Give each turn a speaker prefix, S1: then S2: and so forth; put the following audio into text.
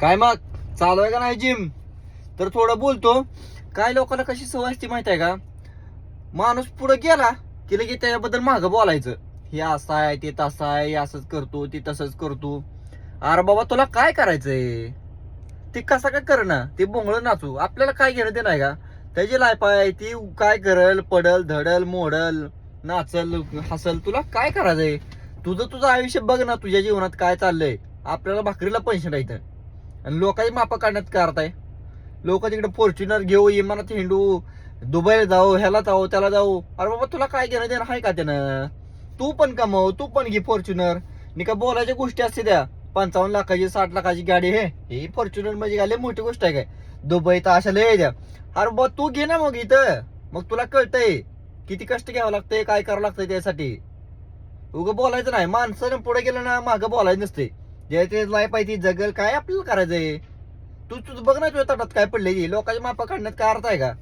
S1: काय मग? चालू आहे का नाही जिम तर थोडं बोलतो. काय लोकांना कशी सवय असते माहिती आहे का? माणूस पुढे गेला की लगेच त्याच्याबद्दल मागं बोलायचं. हे असं आहे ते तसं आहे हे असंच करतो ते तसंच करतो. अरे बाबा तुला काय करायचंय? ते कसा काय करणं? ते बोंगळ नाचू. आपल्याला काय घेणं ते नाही का? त्याची लाईफ आहे ती काय करल पडल धडल मोडल नाचल हसल तुला काय करायचंय? तुझं तुझं आयुष्य बघ ना तुझ्या जीवनात काय चाललंय. आपल्याला भाकरीला पैसे नाहीत. आणि लोकही मापा काढण्यात करताय. लोक तिकडे फॉर्च्युनर घेऊ इमानात हिंडू दुबईला जाऊ ह्याला जाऊ त्याला जाऊ. अरे बाबा तुला काय घेणं देणं आहे का त्यानं? तू पण कमव तू पण घे फॉर्च्युनर नि का बोलायच्या गोष्टी असते त्या. पंचावन्न लाखाची साठ लाखाची गाडी हे. ही फॉर्च्युनर म्हणजे काय? मोठी गोष्ट आहे काय? दुबई तर अशा लय द्या अरे बाबा तू घे ना मग इथं. मग तुला कळतंय. किती कष्ट घ्यावं लागतंय काय करावं लागतंय त्यासाठी. उगं बोलायचं नाही. माणसानं पुढे गेलं ना मागं बोलायचं नसते ज्याच्या लाईफ आहे ती जगल काय आपल्याला करायचंय? तू तुझं बघ ना तुझ्या तटात काय पडले लोकांच्या मापा काढण्यात काय अर्थ आहे का?